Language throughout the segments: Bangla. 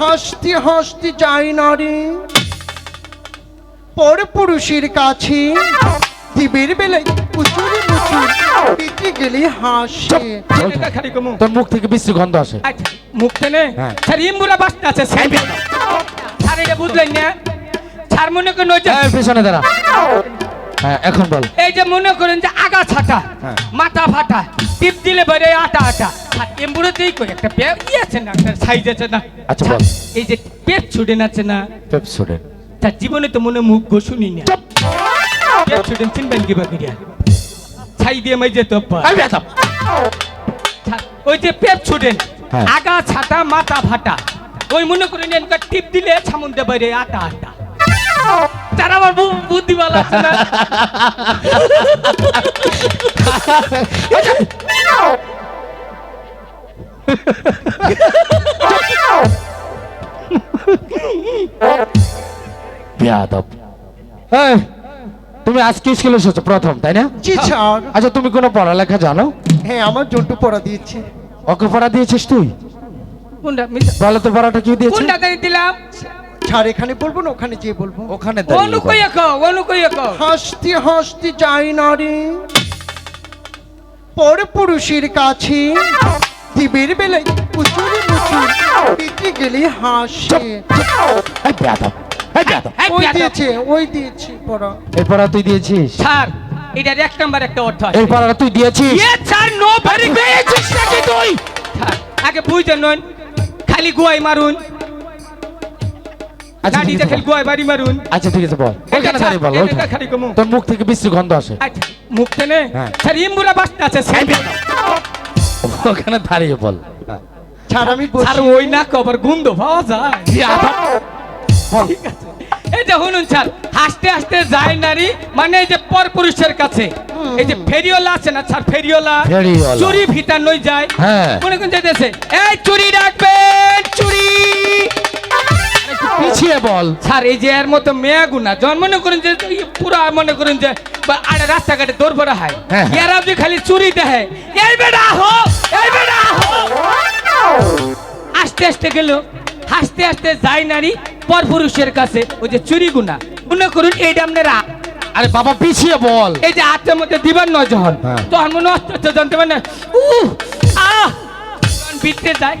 হাসতে হাসতে যাই না রে। পর পুরুষের কাছে দিবের বেলায় প্রচুর প্রচুর পেটে গেলে হাসে। তোর মুখ থেকে বিশ্রী গন্ধ আসে। মুখ হ্যাঁ। স্যার ইমবুরা আছে স্যার এটা বুঝলেন না। স্যার মনে করেন ওই যে এই, দাঁড়া। হ্যাঁ এখন বল। এই যে মনে করেন যে আগা ছাটা হ্যাঁ। মাথা ফাটা টিপ দিলে বেড়ে আটা আটা। আর এমবুড়োতেই কই? একটা পে ই আছে না একটা সাইজ আছে না। আচ্ছা, বল। এই যে পেট ছুটেন আছে না পেপসোডেন তার জীবনে তো মনে মুখ ঘষুনি না। পেট ছুটেন চিনবেন কি বাকিরা ছাই দিয়ে মাই যেত ওই যে পেট ছুটেন হ্যাঁ। আগা ছাটা মাথা ফাটা ওই মনে করেন একটা টিপ দিলে ছামুনতে বাইরে আটা আটা। তার আমার বু- আছে না। তুমি আজকে স্কুলে এসেছ প্রথম তাই না? জি স্যার। আচ্ছা তুমি কোনো পড়ালেখা জানো? হ্যাঁ আমার জন্টু পড়া দিয়েছে। ওকে পড়া দিয়েছিস তুই? কোনটা বলো তো পড়াটা কি কোনটা দিলাম? স্যার এখানে বলব না ওখানে যেয়ে বলব। ওখানে হাসতে হাসতে যাই না রে। পর পুরুষের কাছে। দিবের বেলায় প্রচুর প্রচুর পেটে গেলে হাসে। এই এই ওই দিয়েছে ওই দিয়েছে পড়া। এই পড়া তুই দিয়েছিস? স্যার এটার এক নাম্বার একটা অর্থ আছে। এই পড়াটা তুই দিয়েছিস? ইয়ে স্যার নো ভেরি পেয়েছিস নাকি তুই আগে বুঝতে নন খালি গুয়াই মারুন। আচ্ছা গাড়িতে খালি গুয়াই বাড়ি মারুন। আচ্ছা ঠিক আছে বল। ওইখানে দাঁড়িয়ে বল খালি কমু তোর মুখ থেকে বিশ্রী গন্ধ আসে। আচ্ছা মুখ টেনে। হ্যাঁ। স্যার ইমবুরা আছে স্যার। ওখানে দাঁড়িয়ে বল। স্যার আমি ওই না কবার গুন্দ পাওয়া যায়। ঠিক আছে এই যে শুনুন স্যার হাসতে হাসতে যায় নারী মানে এই যে পর পুরুষের কাছে। এই যে ফেরিওলা আছে না স্যার ফেরিওলা চুরি নই যায়। মনে কোন যেতেছে এই চুরি চুরি! পিছিয়ে বল। স্যার এই যে এর মতো মেয়া গুনা যখন মনে করেন যে পুরা মনে করেন যে আরে রাস্তাঘাটে দৌড় পড়া হয়। হ্যাঁ। এরা যে খালি চুরি দেয় এই বেটা হো এই বেটা হো আস্তে আস্তে গেল। হাসতে হাসতে যায় নারী পর পুরুষের কাছে। ওই যে চুরি গুনা মনে করুন এইটা আপনারা। আরে বাবা পিছিয়ে বল। এই যে হাতের মধ্যে দিবার নয় যখন হ্যাঁ। তখন মনে অস্ত অস্ত জানতে পারে না উহ আহ! বিতে যায়।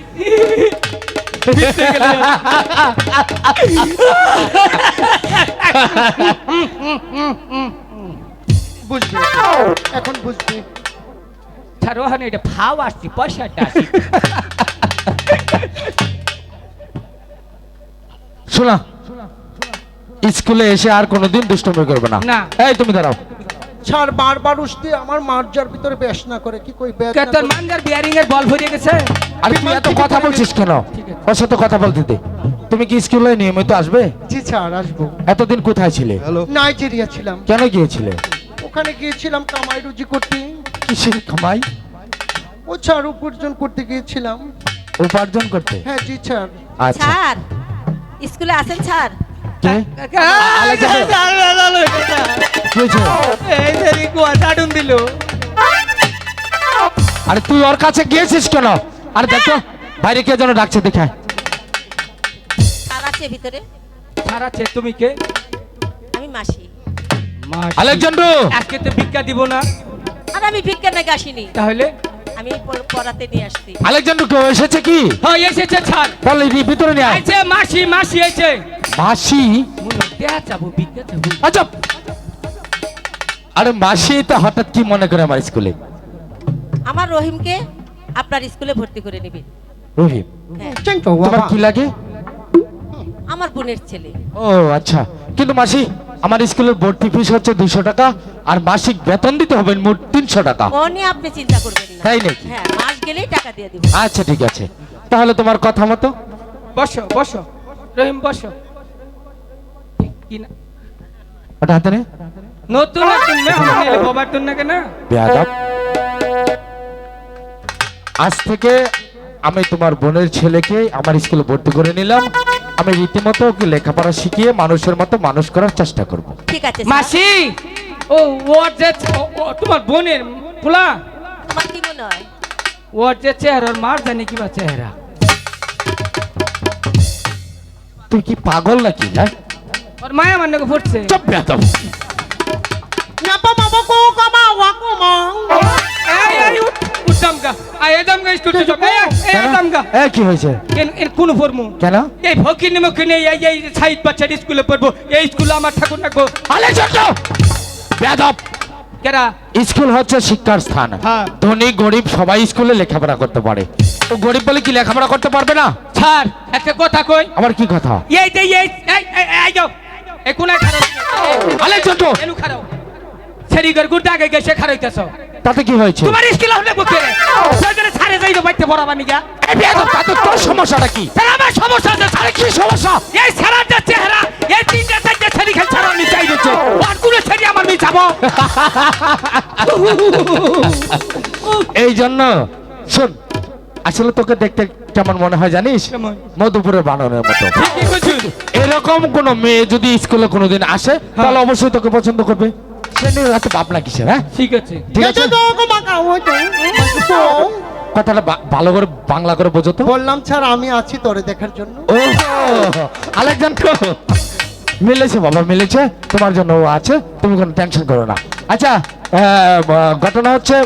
বুঝবে। এখন বুঝবে। ভাও আসছি পয়সাটা আসছি শোনা স্কুলে এসে আর কোনোদিন দুষ্টমি করবে না না। এই তুমি দাঁড়াও বারবার উঠতে আমার মার্জার ভিতরে বেশ না করে কি কই না তোর করে? বিয়ারিং এর বল ভরিয়ে গেছে আর তুই এত কথা বলছিস কেন ওর সাথে কথা বলতে দে তুমি কি স্কুলে নিয়মিত আসবে জি স্যার আসব এতদিন কোথায় ছিলে নাইজেরিয়া ছিলাম কেন গিয়েছিলে ওখানে গিয়েছিলাম কামাই রুজি করতে। কিসের কামাই? ও স্যার উপার্জন করতে গিয়েছিলাম। উপার্জন করতে? হ্যাঁ জি স্যার আচ্ছা। স্যার স্কুলে আসেন স্যার আরে তুই ওর কাছে গিয়েছিস কেন? আরে দেখো বাইরে কে যেন ডাকছে দেখে ভিতরে। তুমি কে? আমি মাসি। আলেকজান্ড্রু আজকে তো ভিক্ষা দিব না। আর আমি ভিক্ষা নাকি আসিনি। তাহলে? আমি পড়াতে নিয়ে আসছি। আলেকজান্ড্রু কেউ এসেছে কি? হ্যাঁ এসেছে ছাড়। বল ভিতরে নিয়ে আইছে মাসি মাসি আইছে মাসি? দেয়া যাব ভিক্ষা যাব আচ্ছা। আরে মাসি তো হঠাৎ কি মনে করে আমার স্কুলে? আমার রহিমকে আপনার স্কুলে ভর্তি করে নেবেন রহিম? হ্যাঁ। তোমার কি লাগে? আমার বোনের ছেলে। ও আচ্ছা। কিন্তু মাসি আমার স্কুলের ভর্তি ফিস হচ্ছে দুশো টাকা আর মাসিক বেতন দিতে হবে মোট তিনশো টাকা। ও আপনি চিন্তা করবেন না। তাই নাকি? হ্যাঁ মাস গেলেই টাকা দিয়ে দিব আচ্ছা ঠিক আছে। তাহলে তোমার কথা মতো? বসো বসো। রহিম বসো। কি না ওটা হাতে নে। নতুন নতুন মেহমান এলে বাবার তো না? কেন বেয়াদব। আজ থেকে আমি তোমার বোনের ছেলেকে আমার স্কুলে ভর্তি করে নিলাম। আমি রীতিমতো ওকে লেখাপড়া শিখিয়ে মানুষের মতো মানুষ করার চেষ্টা করব। ঠিক আছে মাসি! ও ওর যে তোমার বোনের পোলা তোমার কি মনে হয়? ওর যে চেহারা ওর মার জানি কিবা চেহারা। তুই কি পাগল নাকি হ্যাঁ? ওর মায়া মানে ফুটছে। চপ বেয়াদব নাপা মামা কো কামা ওয়া কো মা উঠ আই এদম গা স্কুল এই এই এদম এ কি হয়েছে? এন এন কোন ফরমু? কেন? এই ফকিনি মকিনি এই এই সাইড বাচ্চার স্কুলে পড়ব। এই স্কুলে আমার ঠাকুর নাকো আলে ছোট! বেয়াদব! কেরা? স্কুল হচ্ছে শিক্ষার স্থান। হ্যাঁ। ধনী গরিব সবাই স্কুলে লেখাপড়া করতে পারে। ও গরিব বলে কি লেখাপড়া করতে পারবে না? ছাড় একটা কথা কই। আমার কি কথা? এই যে এই এই এই- এই যাও। আলে ছোট! সেরি আগে গেছে খারাইতেছ তাতে কি হয়েছে? তোমার স্কুল হলে বুকে। পড়াবা নিগা এই তোর সমস্যাটা কি? আমার সমস্যা আছে আরে কি সমস্যা? এই চেহারা এই তিনটা চারটা ছেড়ি খেল ছাড়া আমি চাই দিচ্ছে। আর কোনো ছেড়ি আমার মি যাব এই জন্য শোন আসলে তোকে দেখতে কেমন মনে হয় জানিস? মধুপুরের বানরের মতো। ঠিকই কইছিস এরকম কোন মেয়ে যদি স্কুলে কোনোদিন আসে তাহলে অবশ্যই তোকে পছন্দ করবে। সে নিয়ে ভাবনা কিসের হ্যাঁ? ঠিক আছে। ঠিক আছে? কথাটা ভালো করে বাংলা করে বোঝো তো। বললাম স্যার আমি আছি তোরে দেখার জন্য। ও আলেকজান্ডার মিলেছে বাবা মিলেছে। তোমার জন্য ও আছে তুমি কোনো টেনশন করো না। আচ্ছা আহ, ঘটনা হচ্ছে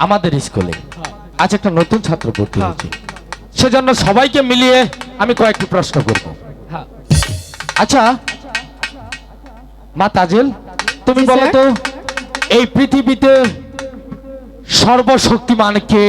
আমাদের স্কুলে আজ একটা নতুন ছাত্র ভর্তি হ্যাঁ। হয়েছে। সেজন্য সবাইকে মিলিয়ে আমি কয়েকটি প্রশ্ন করব। হ্যাঁ। আচ্ছা মা তাজেল তুমি বলো তো এই পৃথিবীতে সর্বশক্তিমান কে?